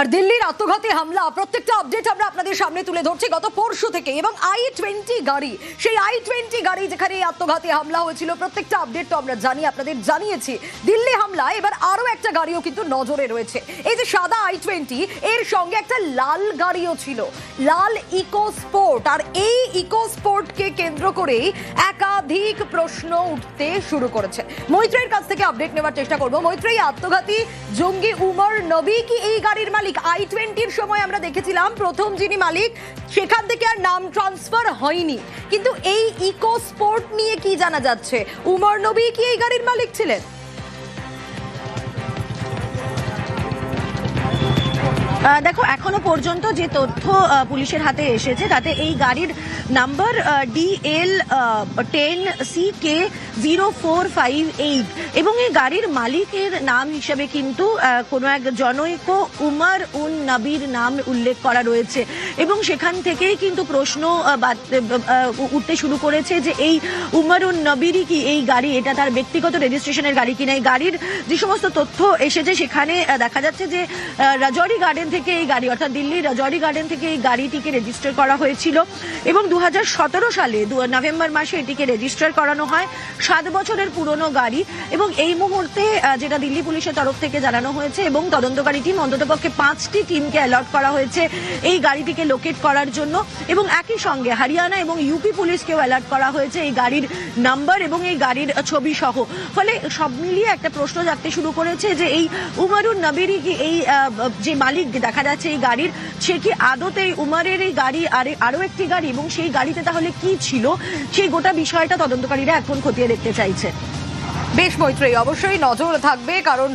আর দিল্লির আত্মঘাতী হামলা, প্রত্যেকটা আপডেট আমরা আপনাদের সামনে তুলে ধরছি গত পরশু থেকে। এবং আই টোয়েন্টি গাড়ি, সেই আই টোয়েন্টি গাড়ি যেখানে এই আত্মঘাতী হামলা হয়েছিল, প্রত্যেকটা আপডেট তো আমরা জানি, আপনাদের জানিয়েছি। দিল্লি হামলা এবার আরও একটা গাড়িও কিন্তু নজরে রয়েছে। এই যে সাদা আই টোয়েন্টি এর সঙ্গে একটা লাল গাড়িও ছিল। লাল ইকো স্পোর্ট, আর এই ইকো স্পোর্টকে কেন্দ্র করেই একাধিক প্রশ্ন উঠতে শুরু করেছে। মৈত্রের কাছ থেকে আপডেট নেওয়ার চেষ্টা করব। মৈত্রী আত্মঘাতী জঙ্গি উমর নবী কি এই গাড়ির মালিক? আই টোয়েন্টির সময় আমরা দেখেছিলাম প্রথম যিনি মালিক, সেখান থেকে আর নাম ট্রান্সফার হয়নি। কিন্তু এই ইকো স্পোর্ট নিয়ে কি জানা যাচ্ছে? উমর নবী কি এই গাড়ির মালিক ছিলেন? দেখো, এখনও পর্যন্ত যে তথ্য পুলিশের হাতে এসেছে, তাতে এই গাড়ির number DL ten C K zero four five eight এবং এই গাড়ির মালিকের নাম হিসেবে কিন্তু কোনো এক জনৈক উমার উন নবীর নাম উল্লেখ করা রয়েছে এবং সেখান থেকেই কিন্তু প্রশ্ন উঠতে শুরু করেছে যে এই উমার উন নবীরই কি এই গাড়ি, এটা তার ব্যক্তিগত রেজিস্ট্রেশনের গাড়ি কিনা? এই গাড়ির যে সমস্ত তথ্য এসেছে, সেখানে দেখা যাচ্ছে যে রাজৌরি গার্ডেন থেকে এই গাড়ি, অর্থাৎ দিল্লির রাজৌরি গার্ডেন থেকে এই গাড়িটিকে রেজিস্টার করা হয়েছিল। এবং দু হাজার সতেরো সালে নভেম্বর মাসে এটিকে রেজিস্টার করানো হয়। সাত বছরের পুরনো গাড়ি এবং এই মুহূর্তে যেটা দিল্লি পুলিশের তরফ থেকে জানানো হয়েছে এবং তদন্তকারী টিম, অন্ততপক্ষে পাঁচটি টিমকে অ্যালার্ট করা হয়েছে এই গাড়িটিকে লোকেট করার জন্য। এবং একই সঙ্গে হরিয়ানা এবং ইউপি পুলিশকেও অ্যালার্ট করা হয়েছে এই গাড়ির নাম্বার এবং এই গাড়ির ছবি সহ। ফলে সব মিলিয়ে একটা প্রশ্ন জাগতে শুরু করেছে যে এই উমারুন নবীরই কি এই যে মালিক দেখা যাচ্ছে এই গাড়ির। সে কি আদতে উমারের এই গাড়ি আর আরও একটি গাড়ি এবং সেই গাড়িতে তাহলে কি ছিল? সেই গোটা বিষয়টা তদন্তকারীরা এখন খতিয়ে দেখতে চাইছে। বেশ মৈত্রী অবশ্যই নজর থাকবে কারণ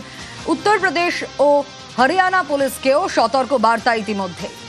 উত্তরপ্রদেশ ও হরিয়ানা পুলিশকেও সতর্ক বার্তা ইতিমধ্যে।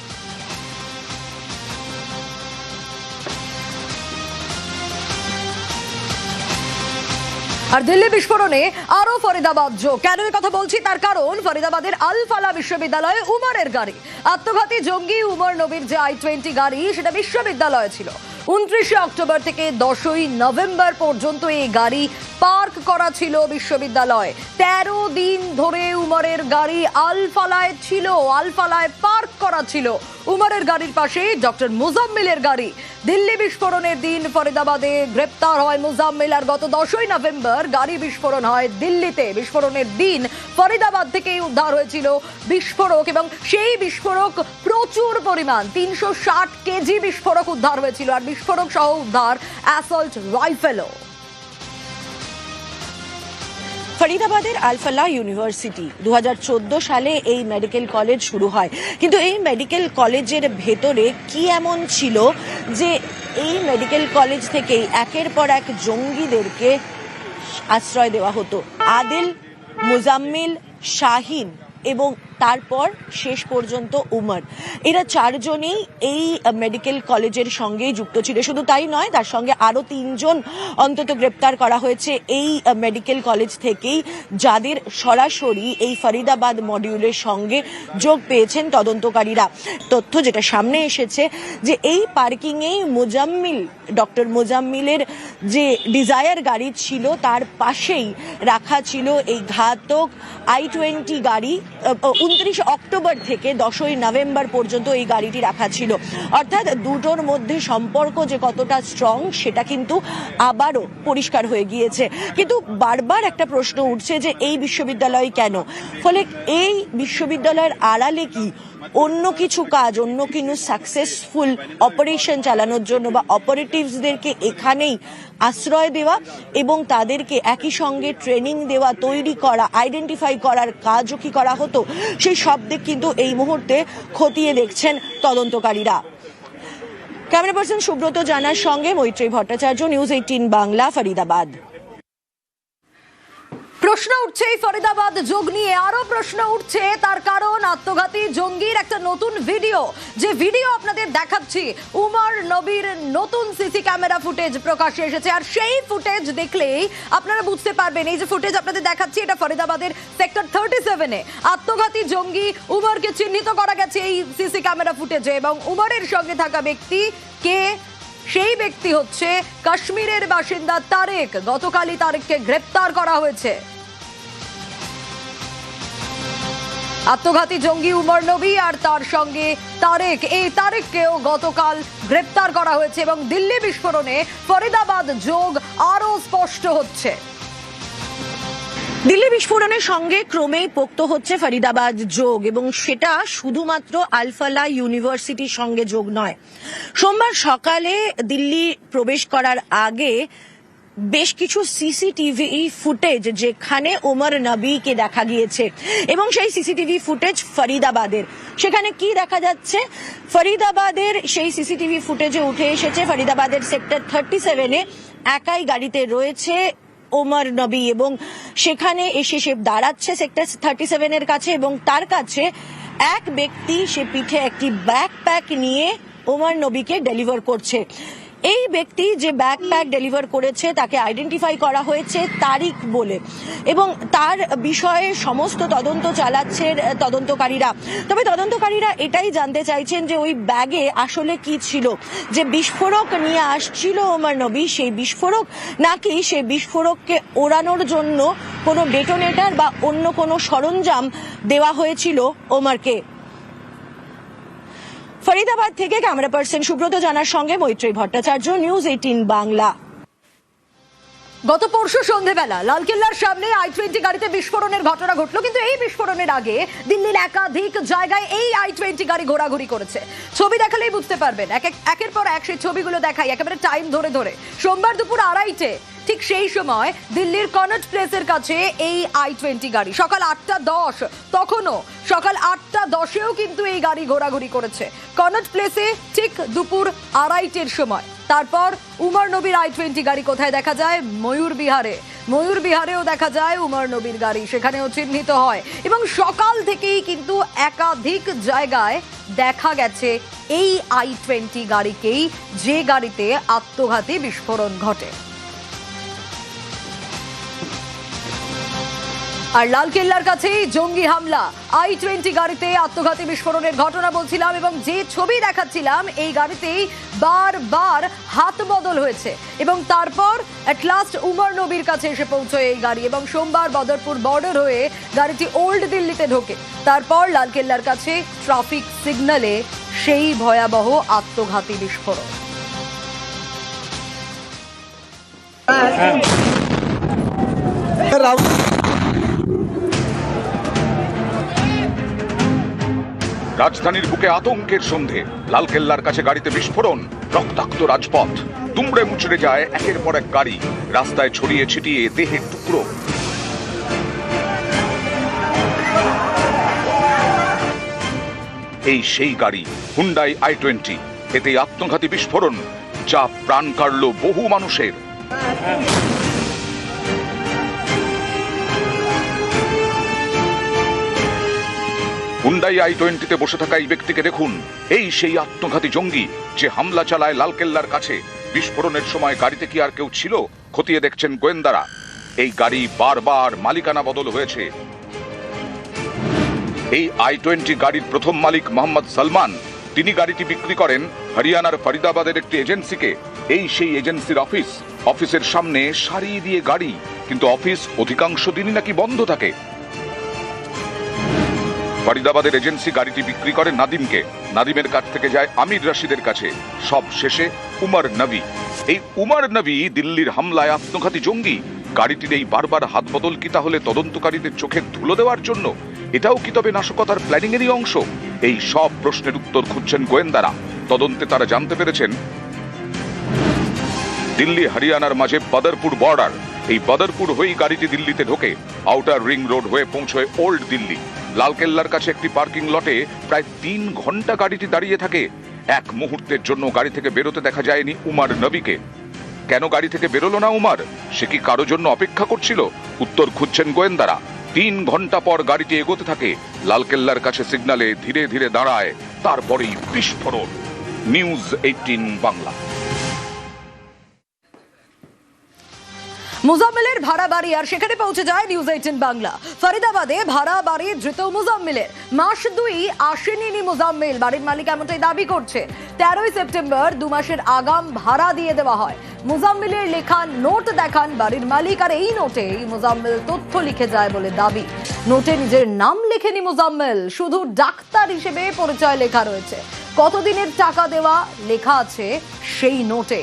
আর দিল্লি বিস্ফোরণে আরও ফরিদাবাদ যোগ। কেন কথা বলছি? তার কারণ ফরিদাবাদের আলফালা বিশ্ববিদ্যালয়ে উমরের গাড়ি। আত্মঘাতী জঙ্গি উমর নবীর যে আই টোয়েন্টি গাড়ি, সেটা বিশ্ববিদ্যালয়ে ছিল। উনত্রিশে অক্টোবর থেকে দশই নভেম্বর পর্যন্ত এই গাড়ি পার্ক করা ছিল বিশ্ববিদ্যালয়। তেরো দিন ধরে উমরের গাড়ি আলফালায় ছিল, আলফালায় পার্ক করা ছিল। উমরের গাড়ির পাশে ডক্টর মুজাম্মিলের গাড়ি। দিল্লি বিস্ফোরণের দিন ফরিদাবাদে গ্রেপ্তার হয় মুজাম্মিল আর গত দশই নভেম্বর গাড়ি বিস্ফোরণ হয় দিল্লিতে। বিস্ফোরণের দিন ফরিদাবাদ থেকেই উদ্ধার হয়েছিল বিস্ফোরক এবং সেই বিস্ফোরক প্রচুর পরিমাণ, তিনশো ষাট কেজি বিস্ফোরক উদ্ধার হয়েছিল। আর বিস্ফোরক সহ উদ্ধার অ্যাসল্ট রাইফেলও। ফরিদাবাদের Al Falah university. দু হাজার চোদ্দ সালে এই মেডিকেল কলেজ শুরু হয়। কিন্তু এই মেডিকেল কলেজের ভেতরে কি এমন ছিল যে এই মেডিকেল কলেজ থেকেই একের পর এক জঙ্গিদেরকে আশ্রয় দেওয়া হতো? আদিল, মুজাম্মিল, শাহিন এবং তারপর শেষ পর্যন্ত উমর। এরা চারজনেই এই মেডিকেল কলেজের সঙ্গেই যুক্ত ছিল। শুধু তাই নয়, তার সঙ্গে আরও তিনজন অন্তত গ্রেপ্তার করা হয়েছে এই মেডিকেল কলেজ থেকেই, যাদের সরাসরি এই ফরিদাবাদ মডিউলের সঙ্গে যোগ পেয়েছেন তদন্তকারীরা। তথ্য যেটা সামনে এসেছে, যে এই পার্কিংয়েই মোজাম্মিল, ডক্টর মোজাম্মিলের যে ডিজায়ার গাড়ি ছিল, তার পাশেই রাখা ছিল এই ঘাতক আই টোয়েন্টি গাড়ি উনত্রিশ অক্টোবর থেকে দশই নভেম্বর পর্যন্ত এই গাড়িটি রাখা ছিল। অর্থাৎ দুটোর মধ্যে সম্পর্ক যে কতটা স্ট্রং সেটা কিন্তু আবারও পরিষ্কার হয়ে গিয়েছে। কিন্তু বারবার একটা প্রশ্ন উঠছে যে এই বিশ্ববিদ্যালয় কেন? ফলে এই বিশ্ববিদ্যালয়ের আড়ালে কি অন্য কিছু কাজ, অন্য কিছু সাকসেসফুল অপারেশন চালানোর জন্য বা অপারেটিভসদেরকে এখানেই আশ্রয় দেওয়া এবং তাদেরকে একই সঙ্গে ট্রেনিং দেওয়া, তৈরি করা আইডেন্টিফাই করার কাজও কি করা হতো, সেই সব দিক কিন্তু এই মুহূর্তে খতিয়ে দেখছেন তদন্তকারীরা। ক্যামেরা পার্সন সুব্রত জানার সঙ্গে মৈত্রী ভট্টাচার্য, নিউজ এইটিন বাংলা, ফরিদাবাদ। প্রশ্ন উঠছে এই ফরিদাবাদ যোগ নিয়ে। আরও প্রশ্ন উঠছে, তার কারণ আত্মঘাতী জঙ্গির একটা নতুন ভিডিও। যে ভিডিও আপনাদের দেখাচ্ছি, উমর নবীর নতুন সিসি ক্যামেরা ফুটেজ প্রকাশ্যে এসেছে। আর সেই ফুটেজ দেখলেই আপনারা বুঝতে পারবেন, এই যে ফুটেজ আপনাদের দেখাচ্ছি, এটা ফরিদাবাদের সেক্টর থার্টি সেভেনে আত্মঘাতী জঙ্গি উমরকে চিহ্নিত করা গেছে এই সিসি ক্যামেরা ফুটেজে এবং উমরের সঙ্গে থাকা ব্যক্তি কে? সেই ব্যক্তি হচ্ছে কাশ্মীরের বাসিন্দা তারেক। গতকালই তারেককে গ্রেপ্তার করা হয়েছে। আত্মঘাতী জঙ্গি উমর নবী আর তার সঙ্গে তারেক। এই তারেককেও গতকাল গ্রেপ্তার করা হয়েছে এবং দিল্লি বিস্ফোরণে ফরিদাবাদ যোগ আরও স্পষ্ট হচ্ছে। দিল্লি বিস্ফোরণের সঙ্গে ক্রমেই পোক্ত হচ্ছে ফরিদাবাদ যোগ এবং সেটা শুধুমাত্র আলফালা ইউনিভার্সিটির সঙ্গে যোগ নয়। সোমবার সকালে দিল্লি প্রবেশ করার আগে বেশ কিছু সিসিটিভি ফুটেজ যেখানে ওমর নবীকে দেখা গিয়েছে এবং সেই সিসিটিভি ফুটেজ ফরিদাবাদের। সেখানে কি দেখা যাচ্ছে? ফরিদাবাদের সেই সিসিটিভি ফুটেজে উঠে এসেছে, ফরিদাবাদের সেক্টর থার্টি সেভেনে একাই গাড়িতে রয়েছে ওমর নবী এবং সেখানে এসে সে দাঁড়াচ্ছে সেক্টর থার্টি সেভেনের কাছে এবং তার কাছে এক ব্যক্তি সে পিঠে একটি ব্যাকপ্যাক নিয়ে ওমর নবীকে ডেলিভার করছে। এই ব্যক্তি যে ব্যাকপ্যাক ডেলিভার করেছে, তাকে আইডেন্টিফাই করা হয়েছে তারিক বলে। এবং তার বিষয়ে সমস্ত তদন্ত চালাচ্ছে তদন্তকারীরা। তবে তদন্তকারীরা এটাই জানতে চাইছেন যে ওই ব্যাগে আসলে কি ছিল। যে বিস্ফোরক নিয়ে আসছিল ওমর নবী, সেই বিস্ফোরক নাকি সেই বিস্ফোরককে ওড়ানোর জন্য কোনো ডেটোনেটর বা অন্য কোনো সরঞ্জাম দেওয়া হয়েছিল ওমরকে? ফরিদাবাদ থেকে ক্যামেরা পার্সন সুব্রত জানার সঙ্গে মৈত্রী ভট্টাচার্য নিউজ এইটিন বাংলা। গত পরশু সন্ধেবেলা লালকেল্লার সামনে আই টোয়েন্টি গাড়িতে বিস্ফোরণের ঘটনা ঘটলো, কিন্তু এই বিস্ফোরণের আগে দিল্লির একাধিক জায়গায় এই আই টোয়েন্টি গাড়ি ঘোরাঘুরি করেছে। ছবি দেখালেই বুঝতে পারবেন, এক এক- একের পর এক সেই ছবিগুলো দেখাই একেবারে টাইম ধরে ধরে। সোমবার দুপুর আড়াইটে, ঠিক সেই সময় দিল্লির কনট প্লেসের কাছে এই আই টোয়েন্টি গাড়ি, সকাল আটটা দশ, তখনও সকাল আটটা দশেও কিন্তু এই গাড়ি ঘোরাঘুরি করেছে। কনট প্লেসে ঠিক দুপুর আড়াইটের সময়। তারপর উমর নবীর আই টোয়েন্টি গাড়ি কোথায় দেখা যায়? ময়ূর বিহারে। ময়ূর বিহারেও দেখা যায় উমর নবীর গাড়ি, সেখানেও চিহ্নিত হয়। এবং সকাল থেকেই কিন্তু একাধিক জায়গায় দেখা গেছে এই আই টোয়েন্টি গাড়িকেই, যে গাড়িতে আত্মঘাতী বিস্ফোরণ ঘটে। আর লালকেল্লার কাছেই জঙ্গি হামলা। আই টোয়েন্টি গাড়িতে আত্মঘাতী বিস্ফোরণের ঘটনা বলছিলাম এবং যে ছবি দেখাচ্ছিলাম এই গাড়িতেই বারবার হাত বদল হয়েছে। এবং তারপর অ্যাট লাস্ট উমর নবীর কাছে এসে পৌঁছয় এই গাড়ি এবং সোমবার বদরপুর বর্ডার হয়ে গাড়িটি ওল্ড দিল্লিতে ঢোকে। তারপর লালকেল্লার কাছে ট্রাফিক সিগন্যালে সেই ভয়াবহ আত্মঘাতী বিস্ফোরণ। রাজধানীর বুকে আতঙ্কের সন্ধে। লালকেল্লার কাছে গাড়িতে বিস্ফোরণ, রক্তাক্ত রাজপথ। দুমড়ে মুচড়ে যায় একের পর এক গাড়ি, রাস্তায় ছড়িয়ে ছিটিয়ে দেহের টুকরো। এই সেই গাড়ি, হুন্ডাই আই টোয়েন্টি এতে আত্মঘাতী বিস্ফোরণ, যা প্রাণ কাড়ল বহু মানুষের। হুন্ডাই আই টোয়েন্টিতে বসে থাকা এই ব্যক্তিকে দেখুন। এই সেই আত্মঘাতী জঙ্গি যে হামলা চালায় লালকেল্লার কাছে। বিস্ফোরণের সময় গাড়িতে কি আর কেউ ছিল? খতিয়ে দেখছেন গোয়েন্দারা। এই গাড়ি বারবার মালিকানা বদল হয়েছে। এই আই টোয়েন্টি গাড়ির প্রথম মালিক মোহাম্মদ সালমান, তিনি গাড়িটি বিক্রি করেন হরিয়ানার ফরিদাবাদের একটি এজেন্সিকে। এই সেই এজেন্সির অফিস। অফিসের সামনে সারি দিয়ে গাড়ি। কিন্তু অফিস অধিকাংশ দিনই নাকি বন্ধ থাকে। ফরিদাবাদের এজেন্সি গাড়িটি বিক্রি করে নাদিমকে। নাদিমের কাছ থেকে যায় আমির রাশিদের কাছে। সব শেষে উমর নবী। এই উমার নবী দিল্লির হামলায় আত্মঘাতী জঙ্গি। গাড়িটির এই বারবার হাত বদল কি তাহলে তদন্তকারীদের চোখে ধুলো দেওয়ার জন্য? এটাও কি তবে নাশকতার প্ল্যানিং এরই অংশ? এই সব প্রশ্নের উত্তর খুঁজছেন গোয়েন্দারা। তদন্তে তারা জানতে পেরেছেন, দিল্লি হরিয়ানার মাঝে বদরপুর বর্ডার। এই বদরপুর হয়েই গাড়িটি দিল্লিতে ঢোকে। আউটার রিং রোড হয়ে পৌঁছয় ওল্ড দিল্লি। লালকেল্লার কাছে একটি পার্কিং লটে প্রায় তিন ঘণ্টা গাড়িটি দাঁড়িয়ে থাকে। এক মুহূর্তের জন্য গাড়ি থেকে বেরোতে দেখা যায়নি উমার নবীকে। কেন গাড়ি থেকে বেরোলো না উমার? সে কি কারও জন্য অপেক্ষা করছিল? উত্তর খুঁজছেন গোয়েন্দারা। তিন ঘণ্টা পর গাড়িটি এগোতে থাকে। লালকেল্লার কাছে সিগনালে ধীরে ধীরে দাঁড়ায়, তারপরেই বিস্ফোরণ। News eighteen Bangla. মুজাম্মিলের ভাড়া বাড়ি, আর সেখানে পৌঁছে যায় নিউজ এইটিন বাংলা। ফরিদাবাদে ভাড়া বাড়ি ধৃত মুজাম্মিলের। মাস দুই আসেনি মুজাম্মিল। বাড়ির মালিক এমনটাই দাবি করছে। তেরোই সেপ্টেম্বর দু মাসের আগাম ভাড়া দিয়ে দেওয়া হয়। মুজাম্মিলের লেখা নোট দেখান বাড়ির মালিক, আর এই নোটে মুজাম্মিল তথ্য লিখে যায় বলে দাবি। নোটে নিজের নাম লেখেনি মুজাম্মিল। শুধু ডাক্তার হিসেবে পরিচয় লেখা রয়েছে। কতদিনের টাকা দেওয়া লেখা আছে সেই নোটে।